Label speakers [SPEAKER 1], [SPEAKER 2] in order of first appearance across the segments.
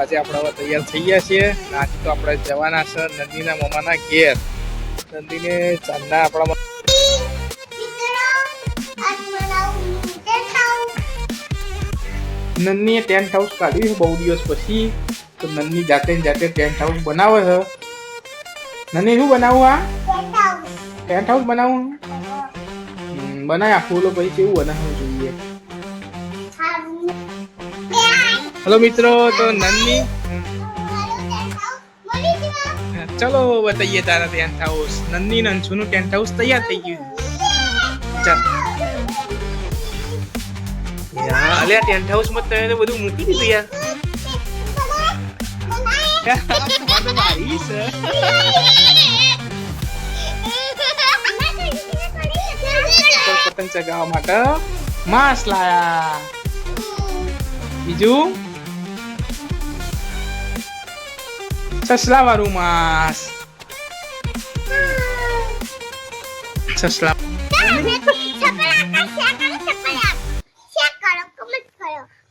[SPEAKER 1] આજે આપણે હવે તૈયાર થઈ ગયા છીએ. આજે તો આપણે જવાના છે નંદીના મામાના ઘેર. નંદીને ચાંદના આપણા નંદીએ ટેન્ટ હાઉસ કાઢ્યું છે બહુ દિવસ પછી. તો નંદી જાતે જાતે ટેન્ટ હાઉસ બનાવે છે. નંદી શું બનાવું આ? ટેન્ટ હાઉસ બનાવું? બનાય આખું પછી કેવું બનાવવું જોઈએ? હેલો મિત્રો તો નંદની ચલો બતાઈએ તારા ટેન્ટ હાઉસ નંદી ને અંશુનું ટેન્ટ હાઉસ તૈયાર થઈ ગયું ચાલ યાર અલ્યા ટેન્ટ હાઉસમાં તમે તો બધું મૂકી દીધું યાર આ તો મારી છે ઉપર પતંગ ચગાવવા માટે માંસ લાયા બીજું સસલા વાળું માંસ સસલા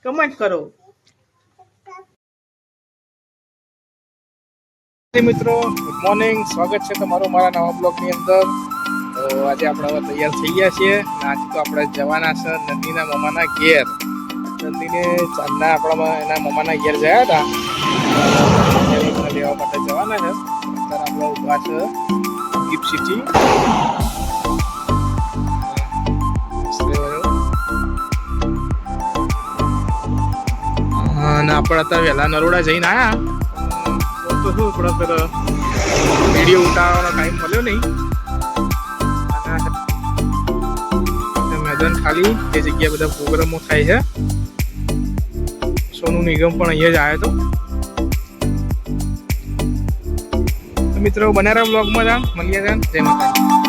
[SPEAKER 1] કમેન્ટ કરો મિત્રો ગુડ મોર્નિંગ સ્વાગત છે તમારું મારા નવા બ્લોગની અંદર. તો આજે આપણે હવે તૈયાર થઈ ગયા છીએ. આજ આજે તો આપણે જવાના છે નંદીના મામાના ઘેર. નંદીને ચાંદના આપણા એના મામાના ઘેર ગયા હતા. જવાના છે. અત્યારે આપણે ઊભા છે આપણે અત્યારે વહેલા નરોડા જઈને આવ્યા તો શું, થોડા પેલો વીડિયો ઉતારવાનો ટાઈમ મળ્યો નહીં. મેદાન ખાલી એ જગ્યાએ બધા પ્રોગ્રામો થાય છે. સોનું નિગમ પણ અહીંયા જ આવ્યો હતો તો મિત્રો બનારા બ્લોગમાં જા મળીએ જા જય માતાજી.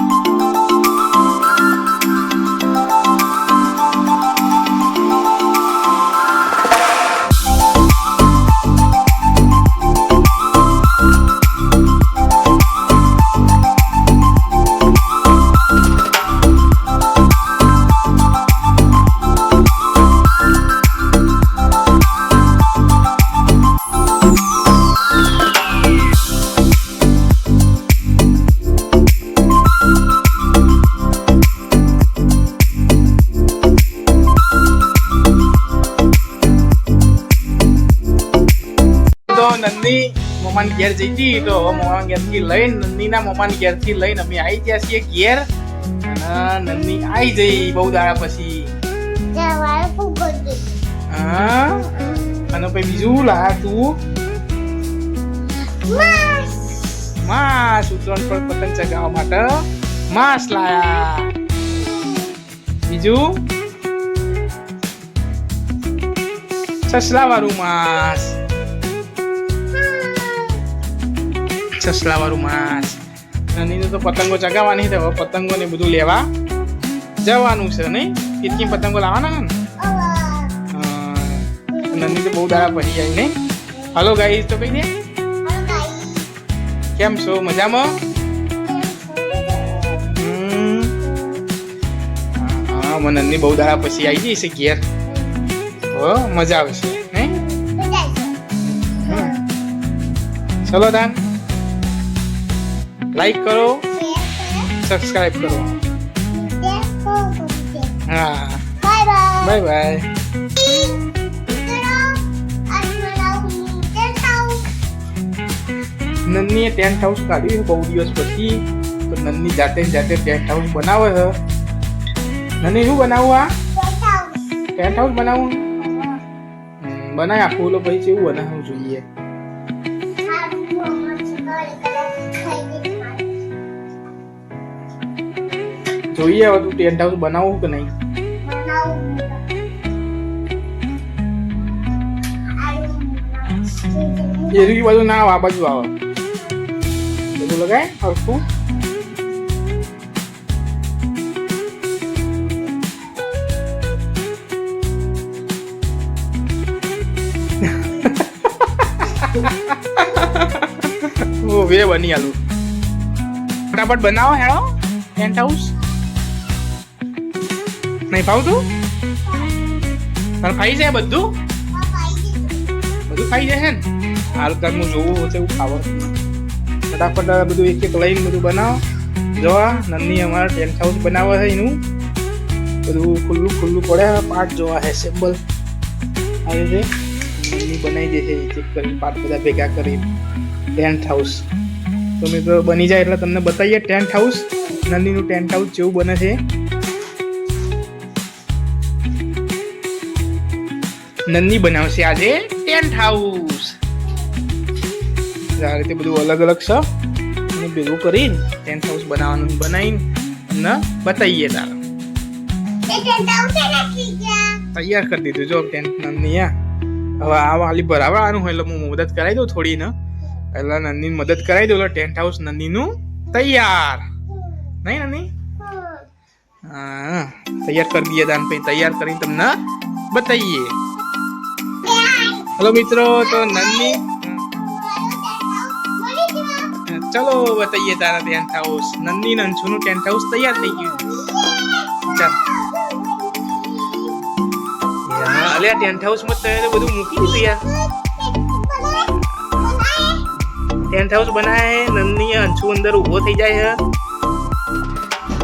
[SPEAKER 1] તો નંદી મમાન ઘેર જઈ હતી તો હવે મમાન ઘેરથી લઈને નંદીના મમાન ઘેરથી લઈને અમે આવી ગયા છીએ ઘેર અને નંદી આવી જઈ બહુ દાડા પછી હા અને પછી બીજું લા તું માસ ઉત્તરાયણ પર પતંગ ચગાવવા માટે માસ લાયા બીજું સસલા વાળું માસ સસલા વાળું માસ. નાની તો પતંગો ચગાવવાની છે પતંગો ને બધું લેવા જવાનું છે નહીં? કેટલી પતંગો લાવવાના ને? નંદી તો બહુ દાડા પછી આવી નહીં? હલો ગાઈસ તો કઈ દે કેમ છો? મજામાં. હા મને નંદી બહુ દાડા પછી આવી જઈશ છે ઘેર. મજા આવશે નહીં? ચલો દાન લાઈક કરો. સબસ્ક્રાઇબ કરો. હા. બાય બાય નન્નીએ ટેન્ટ હાઉસ કાઢ્યું બહુ દિવસ પછી. તો નન્ની જાતે જાતે ટેન્ટ હાઉસ બનાવે છે. નન્ની શું બનાવું આ? ટેન્ટ હાઉસ બનાવું? બનાય આખું ઓલો પછી કેવું બનાવવું જોઈએ? જોઈએ હવે તું ટેન્ટ હાઉસ બનાવવું કે નહીં? એરી બાજુ ના આ બાજુ આવે. બધું લગાય, હરખું? બે બની આલું. ફટાફટ બનાવો હેડો ટેન્ટ હાઉસ નહીં ભાવતું તને ફાઈ જાય બધું? બધું ખાઈ જાય ને? હાલ ઘરનું જોવું છે એવું ખાવા. ફટાફટ બધું એક એક લઈને બધું બનાવો. જોવા નન્ની અમારા ટેન્ટ હાઉસ બનાવે છે એનું. બધું ખુલ્લું ખુલ્લું પડે પાર્ટ જોવા હે સેમ્બલ આવી રીતે નન્ની બનાવી દે છે એક કરી પાર્ટ બધા ભેગા કરી ટેન્ટ હાઉસ. તો મિત્રો બની જાય એટલે તમને બતાવીએ ટેન્ટ હાઉસ. નંદીનું ટેન્ટ હાઉસ જેવું બને છે. નંદી બનાવશે આજે ટેન્ટ હાઉસ. આ રીતે બધું અલગ અલગ છે. અને ભેગું કરીને ટેન્ટ હાઉસ બનાવવાનું બનાવીને તમને બતાવીએ તારે. તૈયાર કરી દીધું જો ટેન્ટ નંદી આ હવે આ વાલી ભરાવવાનું હોય એટલે હું મદદ કરાવી દઉં થોડી ને એટલે નંદીની મદદ કરાવી દઉં એટલે ટેન્ટ હાઉસ નંદીનું તૈયાર. નહીં નંદી હા તૈયાર કરી દઈએ દાન પછી તૈયાર કરીને તમને બતાવીએ. હેલો મિત્રો તો નંદી ચલો બતાઈએ તારા ટેન્ટ હાઉસ નન્ની ને ટેન્ટ હાઉસ તૈયાર થઈ ગયું. ચાલ. અલે ટેન્ટ હાઉસમાં બધું મૂકી દીધું યાર. ટેન્ટ હાઉસ બનાવે છે અંશુ અંદર ઊભો થઈ જાય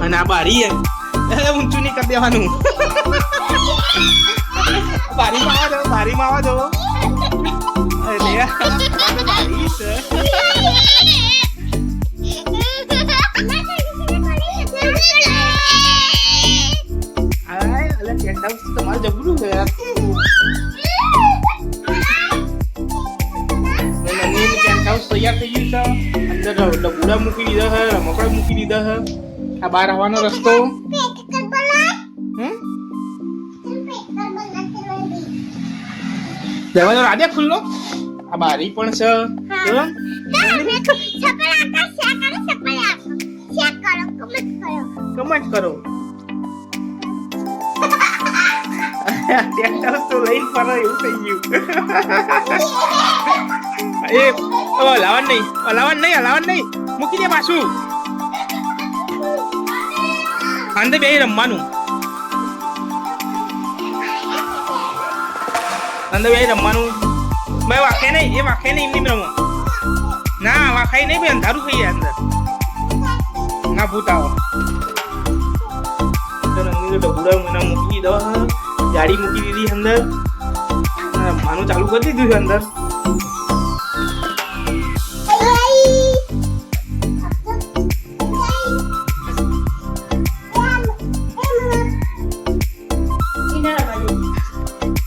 [SPEAKER 1] અને આ બારી એટલે ઊંચું નહીં કરી દેવાનું. બારીમાં આવા દો બારીમાં આવા દો ટેન્ટ હાઉસ તૈયાર થઈ ગયું છે અંદર મૂકી દીધા છે રમકડા મૂકી દીધા છે આ બહાર આવવાનો રસ્તો દરવાજો રાધે ખુલ્લો? આ બારી પણ છે. કમેન્ટ કરો તો લઈને ફરો એવું થઈ ગયું. એ હલાવન નહીં હલાવન નહીં લાવણ નહીં. મૂકી દે પાછું. અંદર બે રમવાનું. અંદર બે રમવાનું. ભાઈ વાંખે નહીં, એ વાંખે નહીં એમની રમો ના વાંખાય નહીં ભાઈ, અંધારું થઈ જાય અંદર. ના ભૂત આવો ડબુડા મને મૂકી હે. ગાડી મૂકી દીધી અંદર. માનું ચાલુ કરી દીધું છે અંદર.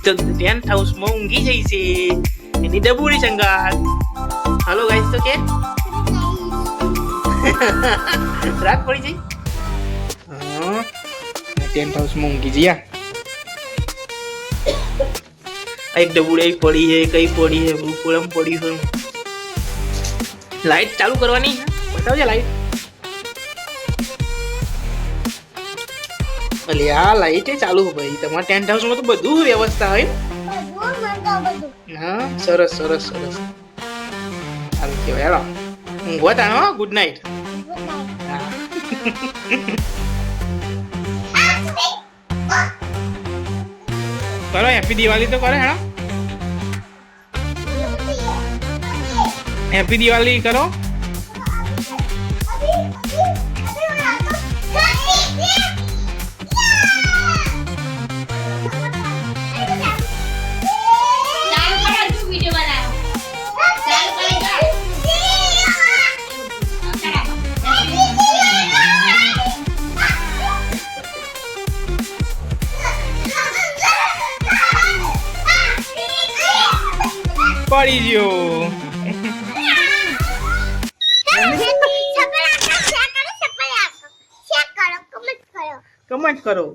[SPEAKER 1] તો ટેન્ટ હાઉસમાં ઊંઘી જઈ છે એની ડબુડી સંગાત હાલો ગાઈસ તો કે રાત પડી જઈ હા ટેન્ટ હાઉસમાં ઊંઘી જઈ એક ડબુડી પડી છે કઈ પડી છે ભૂપુરમ પડી છે લાઈટ ચાલુ કરવાની છે બતાવજે લાઈટ અલે આ લાઈટ ચાલુ હો ભાઈ તમારા ટેન્ટ હાઉસમાં તો બધું વ્યવસ્થા હોય હા સરસ સરસ સરસ સારું કહેવાય હેલો ઊંઘવા તાણો ગુડ નાઇટ કરો હેપી દિવાળી તો કરે હેડો હેપી દિવાળી કરો પડી ગયો કમેન્ટ કરો.